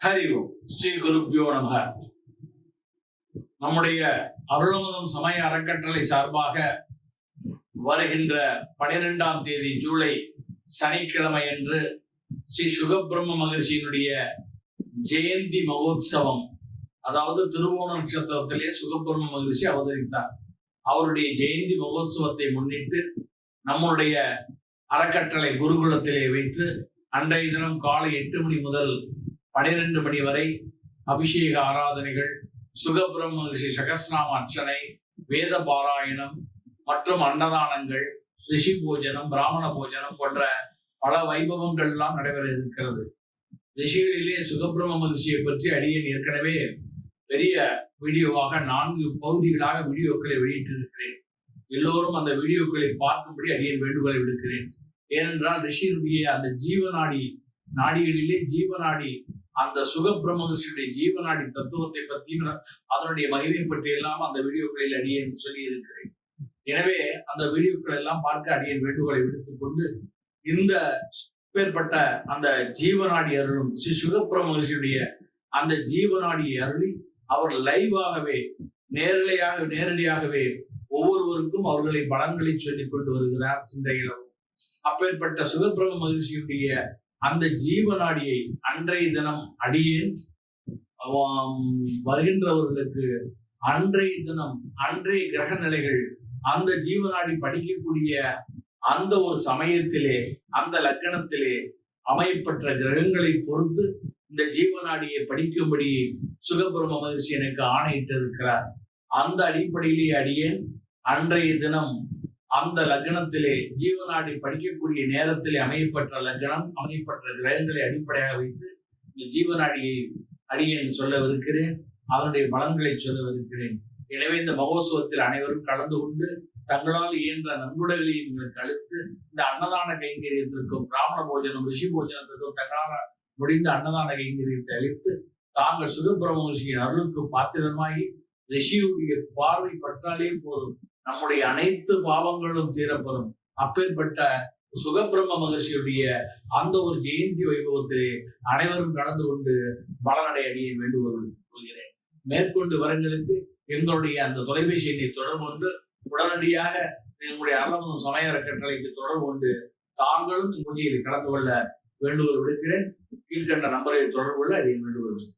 ஹரி ஓம் ஸ்ரீ குருப்பியோ நம நம்முடைய அருளமுதம் சமய அறக்கட்டளை சார்பாக வருகின்ற பனிரெண்டாம் தேதி ஜூலை சனிக்கிழமை அன்று ஸ்ரீ சுகபிரம்ம மகர்ஷியினுடைய ஜெயந்தி மகோத்சவம் அதாவது திருவோண நட்சத்திரத்திலே சுகபிரம்ம மகர்ஷி அவதரித்தார். அவருடைய ஜெயந்தி மகோத்சவத்தை முன்னிட்டு நம்முடைய அறக்கட்டளை குருகுலத்திலே வைத்து அன்றைய தினம் காலை எட்டு மணி முதல் பனிரெண்டு மணி வரை அபிஷேக ஆராதனைகள் சுகபிரம்ம ரிஷி சகஸ்நாம அர்ச்சனை வேத பாராயணம் மற்றும் அன்னதானங்கள் ரிஷி பூஜனம் பிராமண பூஜனம் போன்ற பல வைபவங்கள் எல்லாம் நடைபெற இருக்கிறது. ரிஷிகளிலே சுகபிரம்ம மகர்ஷியை பற்றி அடியேன் ஏற்கனவே பெரிய வீடியோவாக நான்கு பகுதிகளாக வீடியோக்களை வெளியிட்டிருக்கிறேன். எல்லோரும் அந்த வீடியோக்களை பார்க்கும்படி அடியேன் வேண்டுகோளை விடுக்கிறேன். ஏனென்றால் ரிஷியினுடைய அந்த ஜீவநாடி நாடிகளிலே ஜீவநாடி அந்த சுக மகர்ஷியுடைய ஜீவநாடி தத்துவத்தை பற்றியும் அதனுடைய மகிமை பற்றி எல்லாம் அந்த வீடியோக்களில் அடியேன் சொல்லி இருக்கிறேன் எனவே அந்த வீடியோக்கள் எல்லாம் பார்க்க அடியேன் வேண்டுகோளை விடுத்துக் கொண்டு இந்த பேர்பட்ட அந்த ஜீவநாடி அருளும் ஸ்ரீ சுகபிரம்ம மகர்ஷியுடைய அந்த ஜீவநாடியை அருளி அவர் லைவாகவே நேரலையாக நேரடியாகவே ஒவ்வொருவருக்கும் அவர்களை பலன்களை சொல்லிக் கொண்டு வருகிறார் சிந்தையிலும் அப்பேற்பட்ட சுகப்பிரம மகிழ்ச்சியுடைய அந்த ஜீவநாடியை அன்றைய தினம் அடியேன் வருகின்றவர்களுக்கு அன்றைய தினம் அன்றைய கிரக நிலைகள் அந்த ஜீவநாடி படிக்கக்கூடிய அந்த ஒரு சமயத்திலே அந்த லக்கணத்திலே அமையப்பட்ட கிரகங்களை பொறுத்து இந்த ஜீவநாடியை படிக்கும்படி சுகபிரம மகிழ்ச்சி எனக்கு ஆணையிட்டிருக்கிறார். அந்த அடிப்படையிலே அடியேன் அன்றைய தினம் அந்த லக்னத்திலே ஜீவநாடி படிக்கக்கூடிய நேரத்திலே அமையப்பட்ட லக்னம் அமையப்பட்ட கிரகங்களை அடிப்படையாக வைத்து இந்த ஜீவநாடியை அடியேன் சொல்லவிருக்கிறேன். அதனுடைய பலன்களை சொல்லவிருக்கிறேன். எனவே இந்த மகோத்சவத்தில் அனைவரும் கலந்து கொண்டு தங்களால் இயன்ற நன்கொடைகளை எங்களுக்கு அளித்து இந்த அன்னதான கைங்கரியத்திற்கும் பிராமண போஜனம் ரிஷி போஜனத்திற்கும் தங்களால் முடிந்த அன்னதான கைங்கரியத்தை அளித்து தாங்கள் சுகபிரம மகிழ்ச்சியின் அருளுக்கு பாத்திரமாகி ரிஷியுடைய பார்வை பட்டாலே போதும். நம்முடைய அனைத்து பாவங்களும் தீரப்பெறும் அப்பேற்பட்ட சுகபிரம்ம மகர்ஷியுடைய அந்த ஒரு ஜெயந்தி வைபவத்திலே அனைவரும் கலந்து கொண்டு பலனடை அடியை வேண்டுகோள் கொள்கிறேன் மேற்கொண்டு வரங்களுக்கு எங்களுடைய அந்த தொலைபேசி எண்ணை தொடர்பு கொண்டு உடனடியாக எங்களுடைய அறநமதம் சமய அறக்கட்டளைக்கு தொடர்பு கொண்டு தாங்களும் இந்த பூஜையில் கலந்து கொள்ள வேண்டுகோள் விடுக்கிறேன். கீழ்கண்ட நம்பரை தொடர்பு கொள்ள அடியை வேண்டுகோள் விடுக்கிறேன்.